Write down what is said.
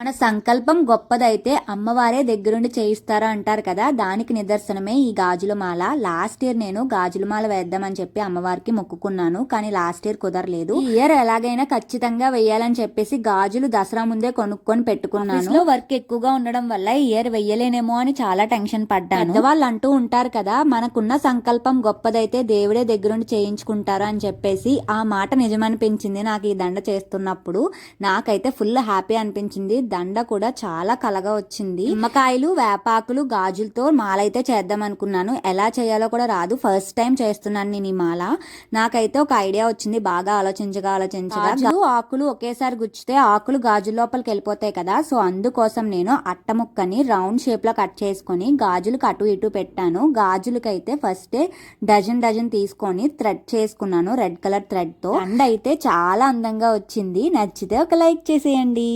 మన సంకల్పం గొప్పదైతే అమ్మవారే దగ్గరుండి చేయిస్తారా అంటారు కదా దానికి నిదర్శనమే ఈ గాజుల మాల. లాస్ట్ ఇయర్ నేను గాజుల మాల వేద్దామని చెప్పి అమ్మవారికి మొక్కుకున్నాను కానీ లాస్ట్ ఇయర్ కుదరలేదు. ఈ ఇయర్ ఎలాగైనా ఖచ్చితంగా వేయాలని చెప్పేసి గాజులు దసరా ముందే కొనుక్కొని పెట్టుకున్నాను. వర్క్ ఎక్కువగా ఉండడం వల్ల ఈ ఇయర్ వెయ్యలేనేమో అని చాలా టెన్షన్ పడ్డాను. వాళ్ళు అంటూ ఉంటారు కదా మనకున్న సంకల్పం గొప్పదైతే దేవుడే దగ్గరుండి చేయించుకుంటారు అని చెప్పేసి ఆ మాట నిజమనిపించింది నాకు ఈ దండ చేస్తున్నప్పుడు. నాకైతే ఫుల్ హ్యాపీ అనిపించింది. దండ కూడా చాలా కలగా వచ్చింది. నిమ్మకాయలు వేపాకులు గాజులతో మాల అయితే చేద్దాం అనుకున్నాను ఎలా చేయాలో కూడా రాదు. ఫస్ట్ టైం చేస్తున్నాను నేను ఈ మాల. నాకైతే ఒక ఐడియా వచ్చింది. బాగా ఆలోచించగా ఆలోచించగా. గాజులు, ఆకులు ఒకేసారి గుచ్చితే ఆకులు గాజు లోపలికి వెళ్ళిపోతాయి కదా. సో అందుకోసం నేను అట్ట ముక్కని రౌండ్ షేప్లో కట్ చేసుకొని గాజులకు అటు ఇటు పెట్టాను. గాజులకైతే ఫస్ట్ డజన్ డజన్ తీసుకొని థ్రెడ్ చేసుకున్నాను రెడ్ కలర్ థ్రెడ్తో అండ్ అయితే చాలా అందంగా వచ్చింది. నచ్చితే ఒక లైక్ చేసేయండి.